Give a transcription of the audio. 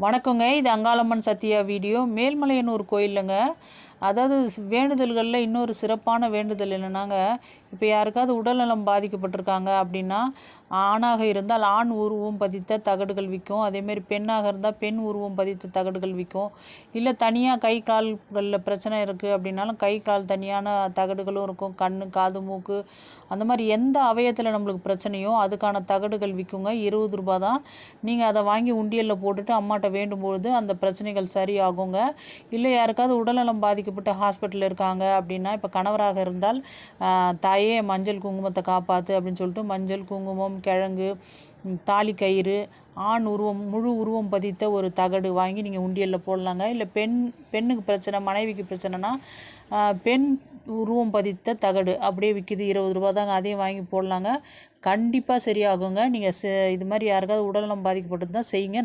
வணக்கங்க. இது அங்காளம்மன் சத்யா வீடியோ. மேல்மலையனூர் கோயிலுங்க. அதாவது வேண்டுதல்களில் இன்னொரு சிறப்பான வேண்டுதல் என்னன்னாங்க இப்போ யாருக்காவது உடல்நலம் பாதிக்கப்பட்டிருக்காங்க அப்படின்னா ஆணாக இருந்தால் ஆண் உருவம் பதித்த தகடுகள் விற்கும். அதேமாரி பெண்ணாக இருந்தால் பெண் உருவம் பதித்த தகடுகள் விற்கும். இல்லை தனியாக கை கால்களில் பிரச்சனை இருக்குது அப்படின்னாலும் கை கால் தனியான தகடுகளும் இருக்கும். கண் காது மூக்கு. அந்த மாதிரி எந்த அவயத்தில் நம்மளுக்கு பிரச்சனையோ அதுக்கான தகடுகள் விற்குங்க இருபது ரூபா தான். நீங்கள் அதை வாங்கி உண்டியலில் போட்டுட்டு அம்மாட்ட வேண்டும்பொழுது அந்த பிரச்சனைகள் சரியாகுங்க. இல்லை யாருக்காவது உடல்நலம் பாதிக்க பாதிக்கப்பட்டு ஹாஸ்பிட்டலில் இருக்காங்க அப்படின்னா இப்போ கணவராக இருந்தால் தாயே மஞ்சள் குங்குமத்தை காப்பாற்று அப்படின்னு சொல்லிட்டு மஞ்சள் குங்குமம் கிழங்கு தாலி கயிறு ஆண் உருவம் முழு உருவம் பதித்த ஒரு தகடு வாங்கி நீங்கள் உண்டியலில் போடலாங்க. இல்லை பெண் பெண்ணுக்கு பிரச்சனை மனைவிக்கு பிரச்சனைனா பெண் உருவம் பதித்த தகடு அப்படியே விற்கிது இருபது ரூபா தாங்க அதையும் வாங்கி போடலாங்க. கண்டிப்பாக சரியாகுங்க. நீங்கள் இது மாதிரி யாருக்காவது உடல்நலம் பாதிக்கப்பட்டு தான் செய்யுங்க.